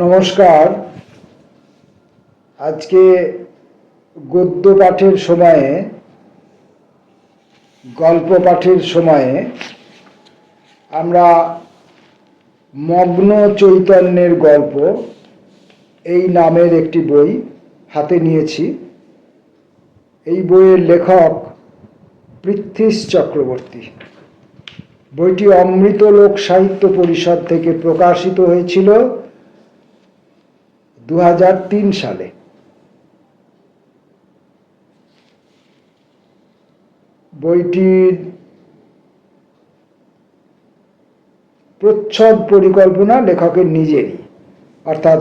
নমস্কার। আজকে গদ্য পাঠের সময়ে, গল্প পাঠের সময়ে আমরা মগ্ন চৈতন্যের গল্প, এই নামের একটি বই হাতে নিয়েছি। এই বইয়ের লেখক পৃথ্বীশ চক্রবর্তী। বইটি অমৃতলোক সাহিত্য পরিষদ থেকে প্রকাশিত হয়েছিল দু হাজার তিন সালে। বইটির প্রচ্ছদ পরিকল্পনা লেখকের নিজেরই, অর্থাৎ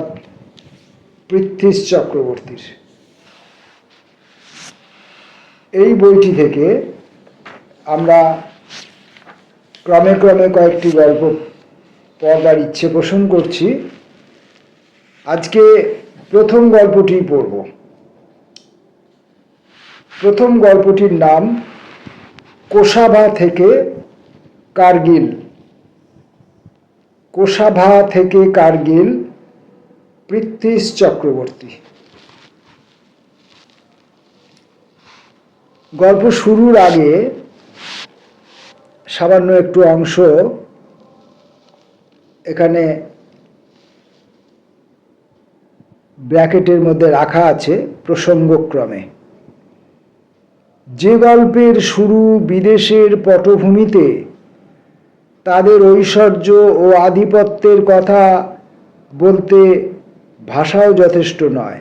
পৃথ্বীশ চক্রবর্তীর। এই বইটি থেকে আমরা ক্রমে ক্রমে কয়েকটি গল্প পড়বার ইচ্ছে পোষণ করছি। আজকে প্রথম গল্পটি পড়ব। প্রথম গল্পটির নাম কোষাভা থেকে কার্গিল। কোষাভা থেকে কার্গিল পৃথ্বীশ চক্রবর্তী। গল্প শুরুর আগে সামান্য একটু অংশ এখানে ব্র্যাকেটের মধ্যে রাখা আছে প্রসঙ্গক্রমে। যে গল্পের শুরু বিদেশের পটভূমিতে, তাদের ঐশ্বর্য ও আধিপত্যের কথা বলতে ভাষাও যথেষ্ট নয়।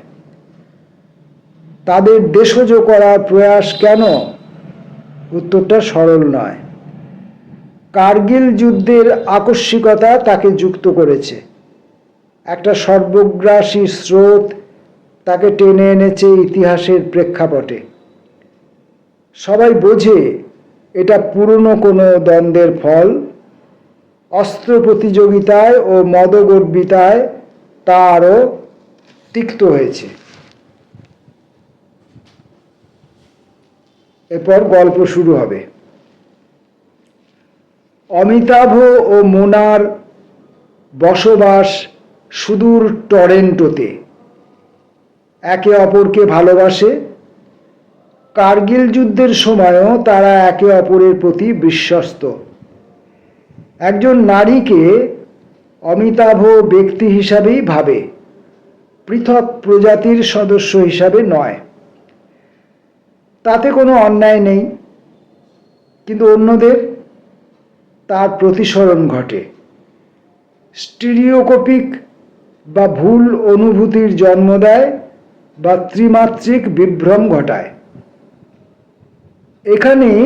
তাদের দেশজ করার প্রয়াস কেন? উত্তরটা সরল নয়। কার্গিল যুদ্ধের আকস্মিকতা তাকে যুক্ত করেছে। একটা সর্বগ্রাসী স্রোত তাকে টেনে এনেছে ইতিহাসের প্রেক্ষাপটে। সবাই বোঝে এটা পুরনো কোনো দ্বন্দ্বের ফল। অস্ত্র প্রতিযোগিতায় ও মদগর্বিতায় তা আরও তিক্ত হয়েছে। এরপর গল্প শুরু হবে। অমিতাভ ও মোনার বসবাস সুদূর টরেন্টোতে। একে অপরকে ভালোবাসে। কার্গিল যুদ্ধের সময়ও তারা একে অপরের প্রতি বিশ্বস্ত। একজন নারীকে অমিতাভ ব্যক্তি হিসাবেই ভাবে, পৃথক প্রজাতির সদস্য হিসাবে নয়। তাতে কোনো অন্যায় নেই, কিন্তু অন্যদের তার প্রতিসরণ ঘটে। স্টিরিওকোপিক বা ভুল অনুভূতির জন্ম দেয় বা ত্রিমাত্রিক বিভ্রম ঘটায়। এখানেই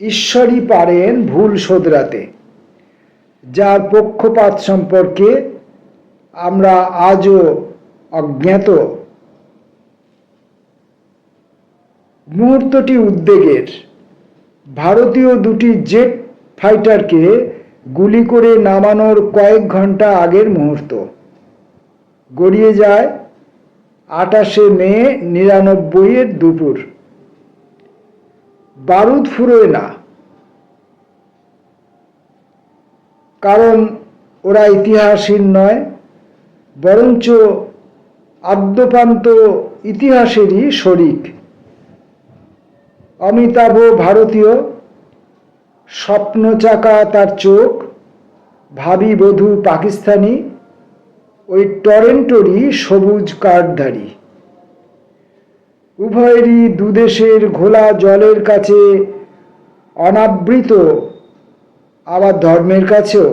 ঈশ্বরই পারেন ভুল শোধরাতে, যার পক্ষপাত সম্পর্কে আমরা আজও অজ্ঞাত। মুহূর্তটি উদ্বেগের। ভারতীয় দুটি জেট ফাইটারকে গুলি করে নামানোর কয়েক ঘণ্টা আগের মুহূর্ত। গড়িয়ে যায় আটাশে মে নিরানব্বইয়ের দুপুর। বারুদ ফুরোয় না। কারণ ওরা ইতিহাসহীন নয়, বরঞ্চ আদ্যপান্ত ইতিহাসেরই শরিক। অমিতাভ ভারতীয় স্বপ্ন চাকা তার চোখ, ভাবি বধূ পাকিস্তানি ওই টরেন্টোরই সবুজ কার্ডধারী উভয়েরই দুদেশের ঘোলা জলের কাছে অনাবৃত, আবার ধর্মের কাছেও।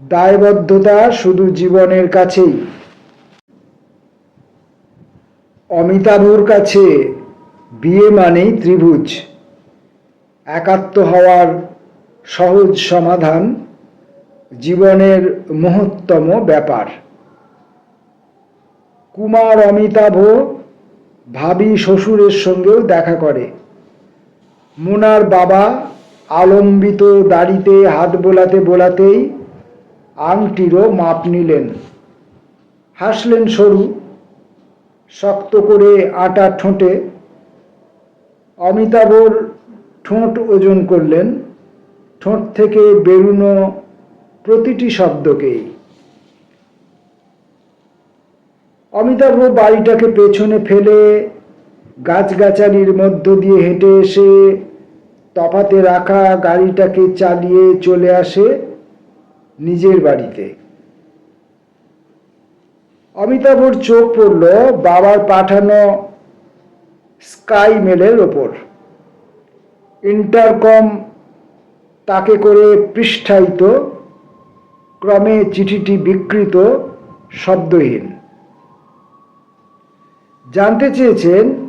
দায়বদ্ধতা শুধু জীবনের কাছেই। অমিতাভর কাছে বিয়ে মানেই ত্রিভুজ। একাত্ম হওয়ার সহজ সমাধান জীবনের মহত্তম ব্যাপার। কুমার অমিতাভ ভাবি শ্বশুরের সঙ্গেও দেখা করে। মুনার বাবা আলম্বিত দাড়িতে হাত বোলাতে বোলাতেই আংটিরও মাপ নিলেন। হাসলেন সরু, শক্ত করে আটা ঠোঁটে। অমিতাভর ঠোঁট ওজন করলেন। ঠোঁট থেকে বেরুনো প্রতিটি শব্দকেই। অমিতাভ বাড়িটাকে পেছনে ফেলে গাছগাছালির মধ্য দিয়ে হেঁটে এসে তফাতে রাখা গাড়িটাকে চালিয়ে চলে আসে নিজের বাড়িতে। অমিতাভর চোখ পড়ল বাবার পাঠানো স্কাই মেলের ওপর। ইন্টারকম তাকে করে পৃষ্ঠায়িত ক্রমে চিঠিটি বিকৃত, শব্দহীন। জানতে চেয়েছেন,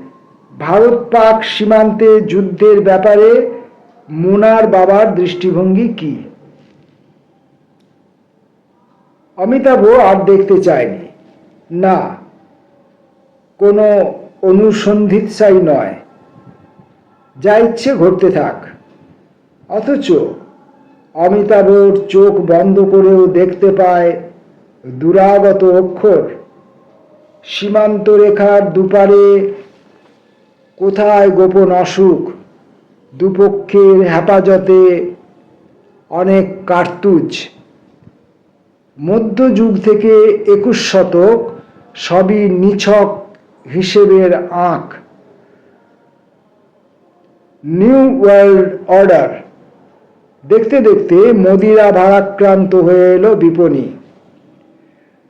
ভারত পাক সীমান্তে যুদ্ধের ব্যাপারে মুনার বাবার দৃষ্টিভঙ্গি কি? অমিতাভ আর দেখতে চায়নি। না, কোনো অনুসন্ধিৎসাই নয়। যা ইচ্ছে ঘটতে থাক। অথচ অমিতাভর চোখ বন্ধ করেও দেখতে পায় দুরাগত অক্ষর। সীমান্ত রেখার দুপারে কোথায় গোপন অসুখ? দুপক্ষের হেফাজতে অনেক কার্তুজ। মধ্যযুগ থেকে একুশ শতক সবই নিছক হিসেবের আঁক। নিউ ওয়ার্ল্ড অর্ডার দেখতে দেখতে মদিরা ভারাক্রান্ত হয়ে এলো বিপণী।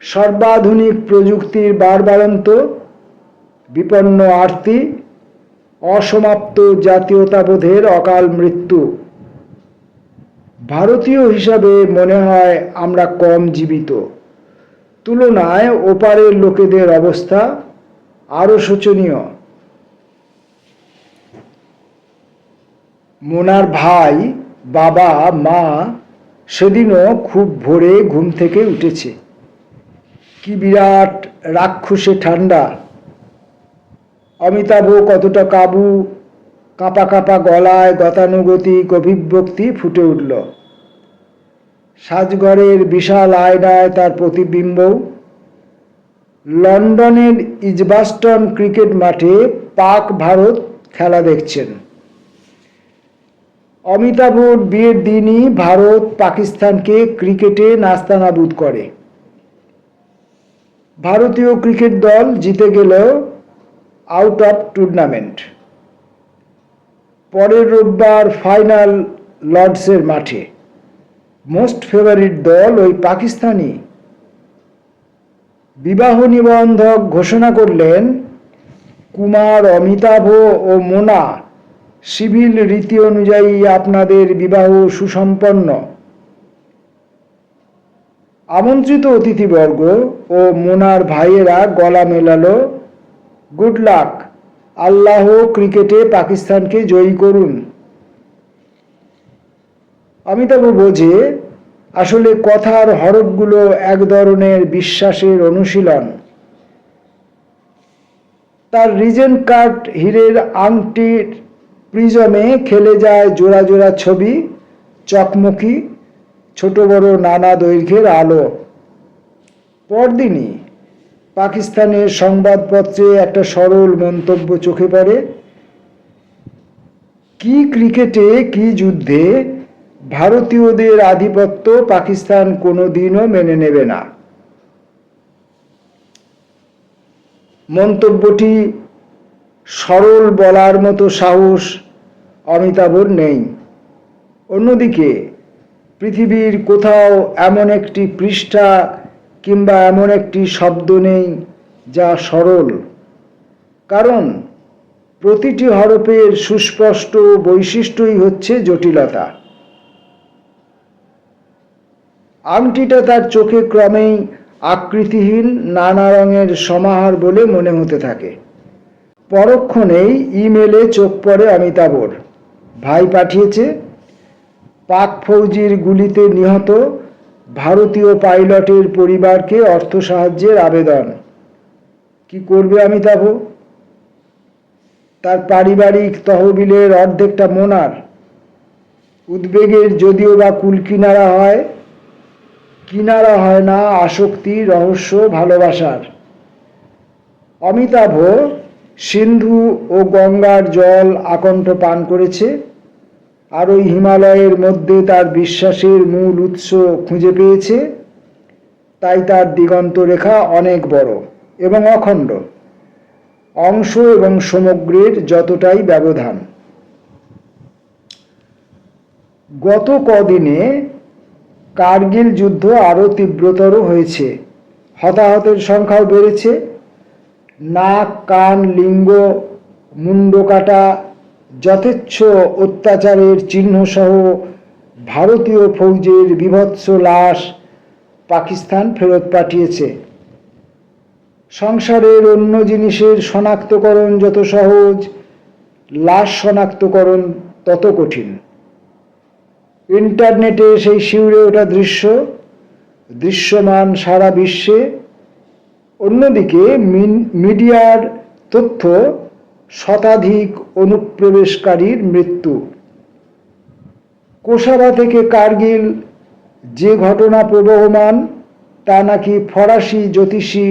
সর্বাধুনিক প্রযুক্তির বারবারন্ত, বিপন্ন আরতি, অসমাপ্ত জাতীয়তাবোধের অকাল মৃত্যু। ভারতীয় হিসাবে মনে হয় আমরা কম জীবিত। তুলনায় ওপারের লোকেদের অবস্থা আরও শোচনীয়। মোনার ভাই বাবা, মা সেদিনও খুব ভোরে ঘুম থেকে উঠেছে। কি বিরাট রাক্ষসে ঠান্ডা। অমিতাভ কতটা কাবু, কাঁপা কাঁপা গলায় গতানুগতিক অভিব্যক্তি ফুটে উঠল। সাজঘরের বিশাল আয়নায় তার প্রতিবিম্ব। লন্ডনের ইজবাস্টন ক্রিকেট মাঠে পাক ভারত খেলা দেখছেন। অমিতাভর বিয়ের দিনই ভারত পাকিস্তানকে ক্রিকেটে নাস্তানাবুদ করে। ভারতীয় ক্রিকেট দল জিতে গেলেও আউট অফ টুর্নামেন্ট পরের রোববার ফাইনাল লর্ডসের মাঠে। মোস্ট ফেভারিট দল ওই পাকিস্তানি। বিবাহ নিবন্ধক ঘোষণা করলেন কুমার, অমিতাভ ও মোনা। সিভিল রীতি অনুযায়ী আপনাদের বিবাহ সুসম্পন্ন। আমন্ত্রিত অতিথিবর্গ ও মোনার ভাইয়েরা গলা মেলালো। Good luck. আল্লাহ ক্রিকেটে পাকিস্তানকে জয়ী করুন। অমিতাভ বোঝে, আসলে কথার হরফগুলো এক ধরনের বিশ্বাসের অনুশীলন। তার রিজেন্ট কাট হীরের আংটির প্রিজমে খেলে যায় জোড়া জোড়া ছবি, চকমকি, ছোট বড় নানা দৈর্ঘ্যের আলো। পরদিনই পাকিস্তানের সংবাদপত্রে একটা সরল মন্তব্য চোখে পড়ে। কি ক্রিকেটে, কি যুদ্ধে ভারতীয়দের আধিপত্য পাকিস্তান কোনো দিনও মেনে নেবে না। মন্তব্যটি সরল বলার মতো সাহস অমিতাভর নেই। অন্যদিকে, পৃথিবীর কোথাও এমন একটি পৃষ্ঠা কিংবা এমন একটি শব্দ নেই যা সরল। কারণ, প্রতিটি হরফের সুস্পষ্ট বৈশিষ্ট্যই হচ্ছে জটিলতা। আংটিটা তার চোখে ক্রমেই আকৃতিহীন নানা রঙের সমাহার বলে মনে হতে থাকে। পরক্ষণেই ইমেলে চোখ পড়ে অমিতাভর। ভাই পাঠিয়েছে, পাক ফৌজির গুলিতে নিহত ভারতীয় পাইলটের পরিবারকে অর্থ সাহায্যের আবেদন। কি করবে অমিতাভ? তার পারিবারিক তহবিলের অর্ধেকটা মোনার। উদ্বেগের যদিও বা কুল কিনারা হয় কিনারা হয় না আসক্তি, রহস্য, ভালোবাসার। অমিতাভ সিন্ধু ও গঙ্গার জল আকণ্ঠ পান করেছে, আর ওই হিমালয়ের মধ্যে তার বিশ্বাসের মূল উৎস খুঁজে পেয়েছে। তাই তার দিগন্ত রেখা অনেক বড় এবং অখণ্ড। অংশ এবং সমগ্রের যতটাই ব্যবধান। গত কদিনে কার্গিল যুদ্ধ আরও তীব্রতর হয়েছে। হতাহতের সংখ্যাও বেড়েছে। নাক, কান, লিঙ্গ, মুন্ড কাটা, যথেচ্ছ অত্যাচারের চিহ্নসহ ভারতীয় ফৌজের বিভৎস লাশ পাকিস্তান ফেরত পাঠিয়েছে। সংসারের অন্য জিনিসের শনাক্তকরণ যত সহজ, লাশ শনাক্তকরণ তত কঠিন। ইন্টারনেটে সেই শিউরে ওঠা দৃশ্য, দৃশ্যমান সারা বিশ্বে অন্যদিকে মিডিয়ার তথ্য শতাধিক অনুপ্রবেশকারীর মৃত্যু। কোসাবা থেকে কার্গিল যে ঘটনা প্রবহমান, তা নাকি ফরাসি জ্যোতিষী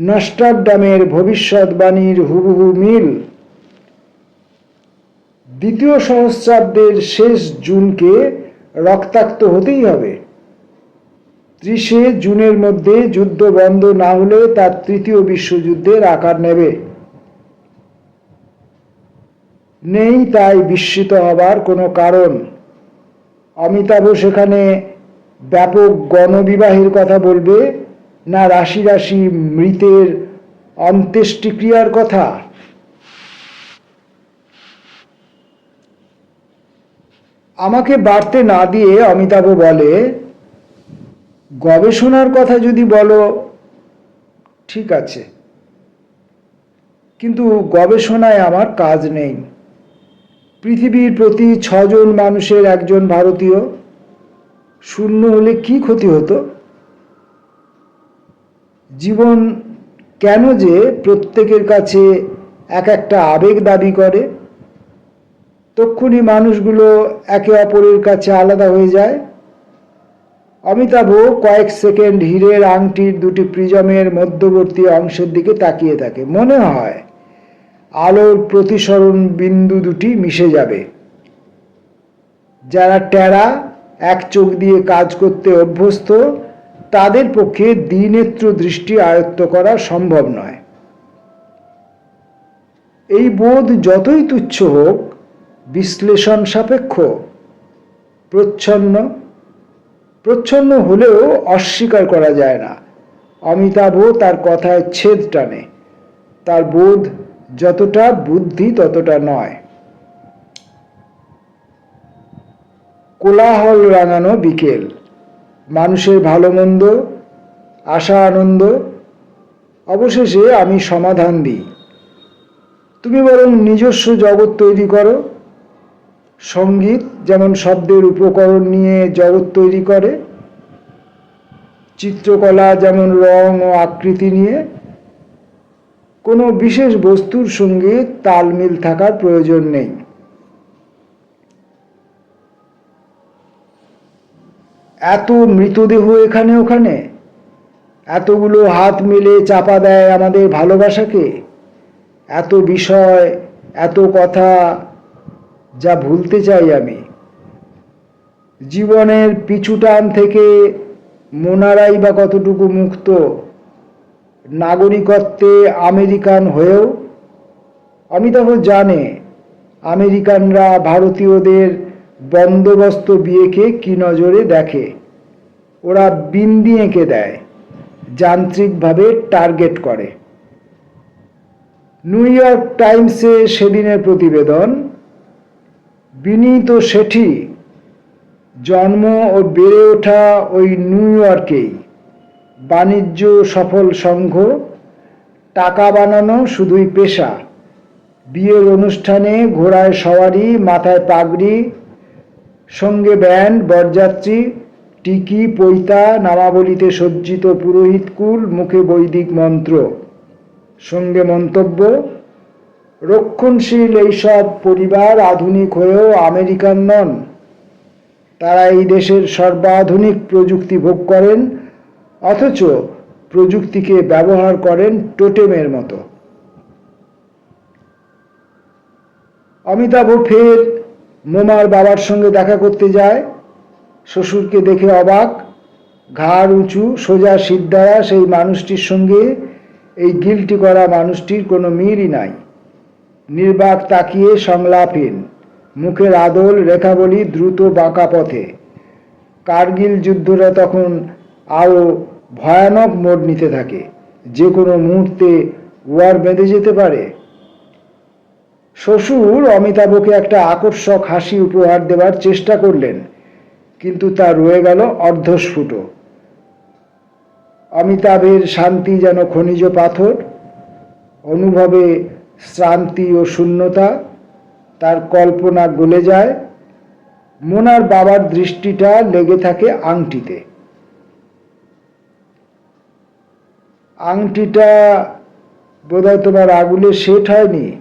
নস্টারডামের ভবিষ্যৎবাণীর হুবহু মিল? দ্বিতীয় সহস্রাব্দের শেষ জুনকে রক্তাক্ত হতেই হবে। ত্রিশে জুনের মধ্যে যুদ্ধ বন্ধ না হলে তার তৃতীয় বিশ্বযুদ্ধের আকার নেবে। নেই তাই বিস্মিত হবার কোনো কারণ। অমিতাভ সেখানে ব্যাপক গণবিবাহের কথা বলবে, না রাশি রাশি মৃতের অন্ত্যেষ্টিক্রিয়ার কথা? আমাকে বাড়তে না দিয়ে অমিতাভ বলে গবেষণার কথা যদি বলো, ঠিক আছে। কিন্তু গবেষণায় আমার কাজ নেই। পৃথিবীর প্রতি ছজন মানুষের একজন ভারতীয়, শূন্য হলে কি ক্ষতি হতো? জীবন কেন যে প্রত্যেকের কাছে এক একটা আবেগ দাবি করে, তক্ষুনি মানুষগুলো একে অপরের কাছে আলাদা হয়ে যায়। অমিতাভ কয়েক সেকেন্ড হীরের আংটির দুটি প্রিজমের মধ্যবর্তী অংশের দিকে তাকিয়ে থাকে। মনে হয় আলোর প্রতিসরণ বিন্দু দুটি মিশে যাবে। যারা টেরা এক চোখ দিয়ে কাজ করতে অভ্যস্ত, তাদের পক্ষে দ্বিনেত্র দৃষ্টি আয়ত্ত করা সম্ভব নয়। এই বোধ যতই তুচ্ছ হোক, বিশ্লেষণ সাপেক্ষ, প্রচ্ছন্ন প্রচ্ছন্ন হলেও অস্বীকার করা যায় না। অমিতাভ তার কথায় ছেদ টানে। তার বোধ যতটা বুদ্ধি ততটা নয়। কোলাহল রাঙানো বিকেল। মানুষের ভালো মন্দ, আশা আনন্দ, অবশেষে আমি সমাধান দিই। তুমি বরং নিজস্ব জগৎ তৈরি করো। সংগীত যেমন শব্দের উপকরণ নিয়ে জগৎ তৈরি করে, চিত্রকলা যেমন রং ও আকৃতি নিয়ে, কোনো বিশেষ বস্তুর সঙ্গে তালমিল থাকার প্রয়োজন নেই। এত মৃতদেহ এখানে ওখানে, এতগুলো হাত মিলে চাপা দেয় আমাদের ভালোবাসাকে, এত বিষয়, এত কথা যা ভুলতে চাই আমি। জীবনের পিছুটান থেকে মোনারাই বা কতটুকু মুক্ত নাগরিকত্বে আমেরিকান হয়েও অমিতাভ জানে আমেরিকানরা ভারতীয়দের বন্দোবস্ত বিয়েকে কি নজরে দেখে। ওরা বিন্দি এঁকে দেয়, যান্ত্রিকভাবে টার্গেট করে। নিউ ইয়র্ক টাইমসে সেদিনের প্রতিবেদন বিনীত শেঠি জন্ম ও বেড়ে ওঠা ওই নিউ ইয়র্কেই বাণিজ্য সফল সংঘ, টাকা বানানো শুধুই পেশা। বিয়ের অনুষ্ঠানে ঘোড়ায় সওয়ারি, মাথায় পাগড়ি, সঙ্গে ব্যান্ড, বরযাত্রী, টিকি, পৈতা, নামাবলিতে সজ্জিত পুরোহিতকুল মুখে বৈদিক মন্ত্র। সঙ্গে মন্তব্য রক্ষণশীল এইসব পরিবার আধুনিক হয়েও আমেরিকান নন। তারা এই দেশের সর্বাধুনিক প্রযুক্তি ভোগ করেন, অথচ প্রযুক্তিকে ব্যবহার করেন টোটেমের মতো। অমিতাভ ফের মোমার বাবার সঙ্গে দেখা করতে যায়। শ্বশুরকে দেখে অবাক। ঘাড় উঁচু, সোজা সিদ্ধারা সেই মানুষটির সঙ্গে এই গিলটি করা মানুষটির কোনো মিলই নাই। নির্বাক তাকিয়ে সংলাপহীন মুখের আদল রেখাবলী দ্রুত বাঁকা পথে। কার্গিল যুদ্ধরা তখন আরও ভয়ানক মোড় নিতে থাকে। যে কোনো মুহূর্তে ওয়ার বেঁধে যেতে পারে। শ্বশুর অমিতাভকে একটা আকর্ষক হাসি উপহার দেওয়ার চেষ্টা করলেন, কিন্তু তা রয়ে গেল অর্ধস্ফুট। অমিতাভের শান্তি যেন খনিজ পাথর, অনুভবে শ্রান্তি ও শূন্যতা, তার কল্পনা গলে যায়, মোনার বাবার দৃষ্টিটা লেগে থাকে আংটিতে। আংটিটা বোধহয় তোমার আগুলে সেট হয়নি।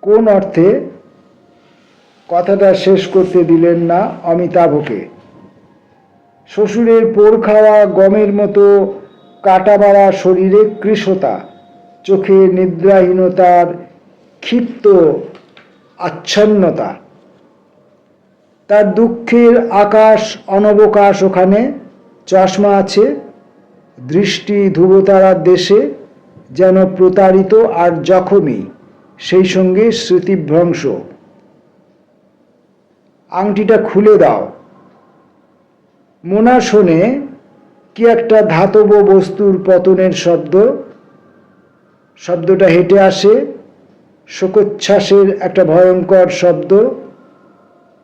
কোন অর্থে? কথাটা শেষ করতে দিলেন না অমিতাভকে। শ্বশুরের পোড় খাওয়া গমের মতো কাটা শরীরে কৃশতা চোখে নিদ্রাহীনতার ক্ষিপ্ত আচ্ছন্নতা। তার দুঃখের আকাশ অনবকাশ ওখানে, চশমা আছে, দৃষ্টি ধ্রুবতারার দেশে যেন প্রতারিত আর জখমই সেই সঙ্গে স্মৃতিভ্রংশ। আংটিটা খুলে দাও। মোনা শোনে কি একটা ধাতব বস্তুর পতনের শব্দ। শব্দটা হেঁটে আসে, শোকোচ্ছ্বাসের একটা ভয়ঙ্কর শব্দ,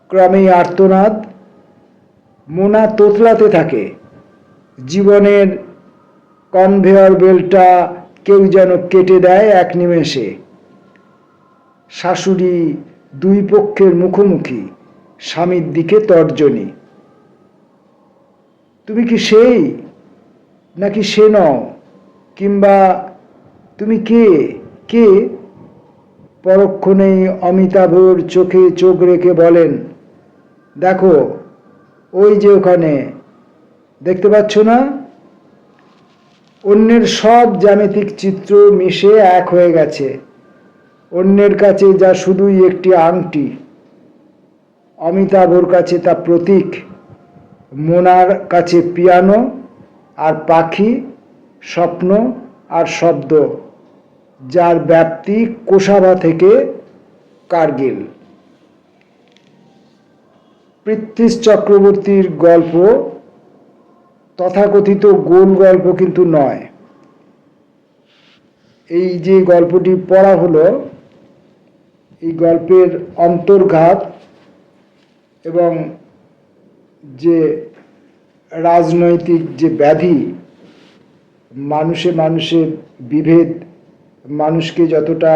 ক্রমেই আর্তনাদ, মোনা তোতলাতে থাকে। জীবনের কনভেয়র বেলটা কেউ যেন কেটে দেয় এক নিমেষে। শাশুড়ি দুই পক্ষের মুখোমুখি, স্বামীর দিকে তর্জনী। তুমি কি সেই? নাকি সে নও? কিংবা তুমি কে? কে? পরক্ষণেই অমিতাভর চোখে চোখ রেখে বলেন, দেখো, ওই যে ওখানে, দেখতে পাচ্ছ না? অন্যের সব জ্যামিতিক চিত্র মিশে এক হয়ে গেছে। অন্যের কাছে যা শুধুই একটি আংটি। অমিতাভর কাছে তা প্রতীক, মোনার কাছে পিয়ানো আর পাখি, স্বপ্ন আর শব্দ। যার ব্যাপ্তি কোষাবা থেকে কার্গিল। পৃথ্বীশ চক্রবর্তীর গল্প তথাকথিত গোল গল্প কিন্তু নয়। এই যে গল্পটি পড়া হলো, এই গল্পের অন্তর্ঘাত এবং যে রাজনৈতিক যে ব্যাধি, মানুষে মানুষে বিভেদ মানুষকে যতটা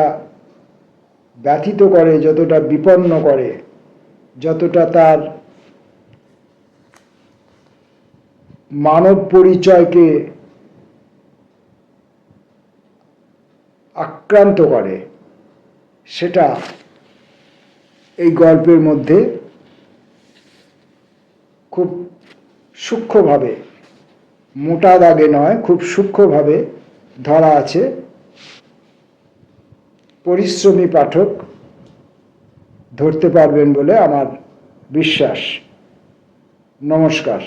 ব্যথিত করে, যতটা বিপন্ন করে, যতটা তার মানব পরিচয়কে আক্রান্ত করে, সেটা এই গল্পের মধ্যে খুব সূক্ষ্মভাবে, মোটা দাগে নয়, খুব সূক্ষ্মভাবে ধরা আছে। পরিশ্রমী পাঠক ধরতে পারবেন বলে আমার বিশ্বাস। নমস্কার।